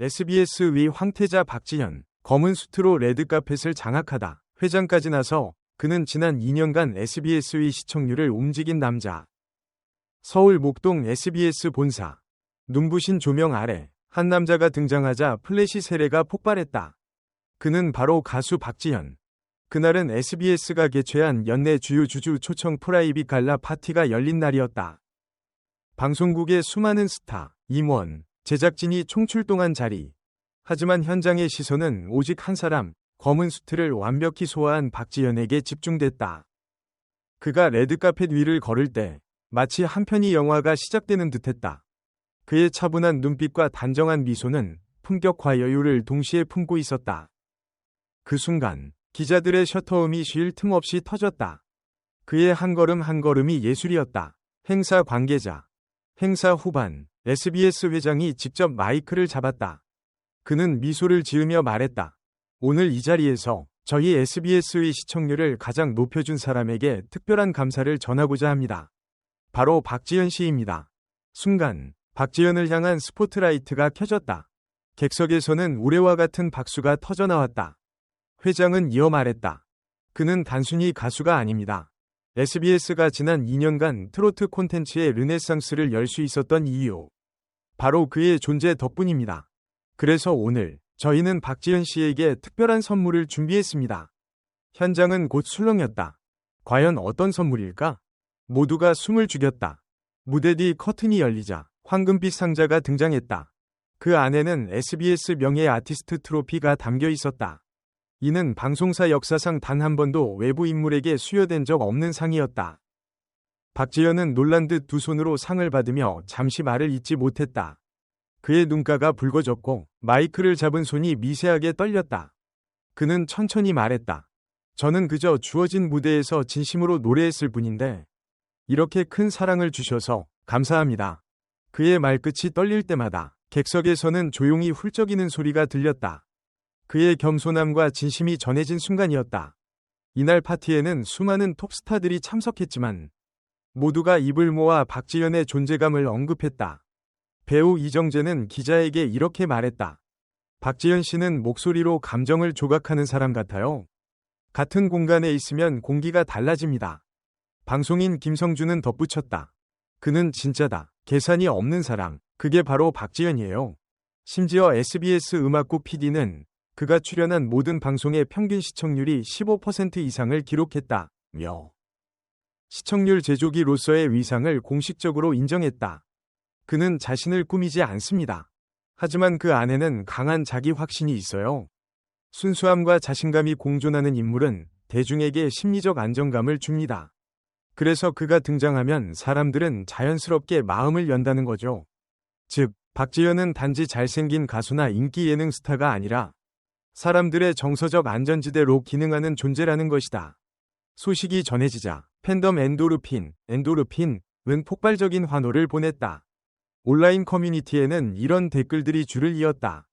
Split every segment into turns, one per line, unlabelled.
SBS 위 황태자 박지현, 검은 수트로 레드카펫을 장악하다. 회장까지 나서 그는 지난 2년간 SBS 위 시청률을 움직인 남자. 서울 목동 SBS 본사. 눈부신 조명 아래 한 남자가 등장하자 플래시 세례가 폭발했다. 그는 바로 가수 박지현. 그날은 SBS가 개최한 연내 주요 주주 초청 프라이빗 갈라 파티가 열린 날이었다. 방송국의 수많은 스타, 임원, 제작진이 총출동한 자리. 하지만 현장의 시선은 오직 한 사람, 검은 수트를 완벽히 소화한 박지현에게 집중됐다. 그가 레드카펫 위를 걸을 때 마치 한 편의 영화가 시작되는 듯했다. 그의 차분한 눈빛과 단정한 미소는 품격과 여유를 동시에 품고 있었다. 그 순간 기자들의 셔터음이 쉴 틈 없이 터졌다. 그의 한 걸음 한 걸음이 예술이었다. 행사 관계자, 행사 후반, SBS 회장이 직접 마이크를 잡았다. 그는 미소를 지으며 말했다. 오늘 이 자리에서 저희 SBS의 시청률을 가장 높여준 사람에게 특별한 감사를 전하고자 합니다. 바로 박지현 씨입니다. 순간, 박지현을 향한 스포트라이트가 켜졌다. 객석에서는 우레와 같은 박수가 터져나왔다. 회장은 이어 말했다. 그는 단순히 가수가 아닙니다. SBS가 지난 2년간 트로트 콘텐츠의 르네상스를 열 수 있었던 이유. 바로 그의 존재 덕분입니다. 그래서 오늘 저희는 박지현 씨에게 특별한 선물을 준비했습니다. 현장은 곧 술렁였다. 과연 어떤 선물일까? 모두가 숨을 죽였다. 무대 뒤 커튼이 열리자 황금빛 상자가 등장했다. 그 안에는 SBS 명예 아티스트 트로피가 담겨 있었다. 이는 방송사 역사상 단 한 번도 외부 인물에게 수여된 적 없는 상이었다. 박지현은 놀란 듯 두 손으로 상을 받으며 잠시 말을 잇지 못했다. 그의 눈가가 붉어졌고 마이크를 잡은 손이 미세하게 떨렸다. 그는 천천히 말했다. 저는 그저 주어진 무대에서 진심으로 노래했을 뿐인데 이렇게 큰 사랑을 주셔서 감사합니다. 그의 말끝이 떨릴 때마다 객석에서는 조용히 훌쩍이는 소리가 들렸다. 그의 겸손함과 진심이 전해진 순간이었다. 이날 파티에는 수많은 톱스타들이 참석했지만 모두가 입을 모아 박지현의 존재감을 언급했다. 배우 이정재는 기자에게 이렇게 말했다. 박지현 씨는 목소리로 감정을 조각하는 사람 같아요. 같은 공간에 있으면 공기가 달라집니다. 방송인 김성주는 덧붙였다. 그는 진짜다. 계산이 없는 사람. 그게 바로 박지현이에요. 심지어 SBS 음악국 PD는 그가 출연한 모든 방송의 평균 시청률이 15% 이상을 기록했다. 며 시청률 제조기로서의 위상을 공식적으로 인정했다. 그는 자신을 꾸미지 않습니다. 하지만 그 안에는 강한 자기 확신이 있어요. 순수함과 자신감이 공존하는 인물은 대중에게 심리적 안정감을 줍니다. 그래서 그가 등장하면 사람들은 자연스럽게 마음을 연다는 거죠. 즉, 박지현은 단지 잘생긴 가수나 인기 예능 스타가 아니라 사람들의 정서적 안전지대로 기능하는 존재라는 것이다. 소식이 전해지자 팬덤 엔도르핀, 엔도르핀은 폭발적인 환호를 보냈다. 온라인 커뮤니티에는 이런 댓글들이 줄을 이었다.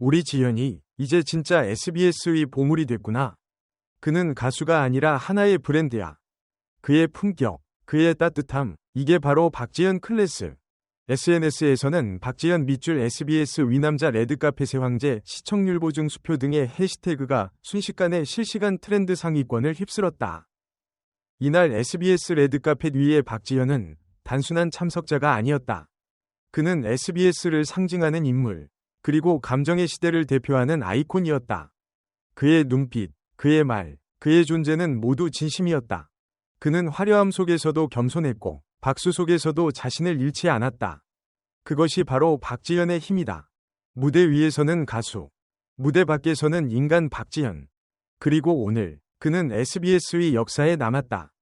우리 지현이 이제 진짜 SBS의 보물이 됐구나. 그는 가수가 아니라 하나의 브랜드야. 그의 품격, 그의 따뜻함, 이게 바로 박지현 클래스. SNS에서는 박지현 밑줄 SBS 위남자 레드카펫의 황제 시청률 보증 수표 등의 해시태그가 순식간에 실시간 트렌드 상위권을 휩쓸었다. 이날 SBS 레드카펫 위에 박지현은 단순한 참석자가 아니었다. 그는 SBS를 상징하는 인물, 그리고 감정의 시대를 대표하는 아이콘이었다. 그의 눈빛, 그의 말, 그의 존재는 모두 진심이었다. 그는 화려함 속에서도 겸손했고, 박수 속에서도 자신을 잃지 않았다. 그것이 바로 박지현의 힘이다. 무대 위에서는 가수, 무대 밖에서는 인간 박지현. 그리고 오늘 그는 SBS의 역사에 남았다.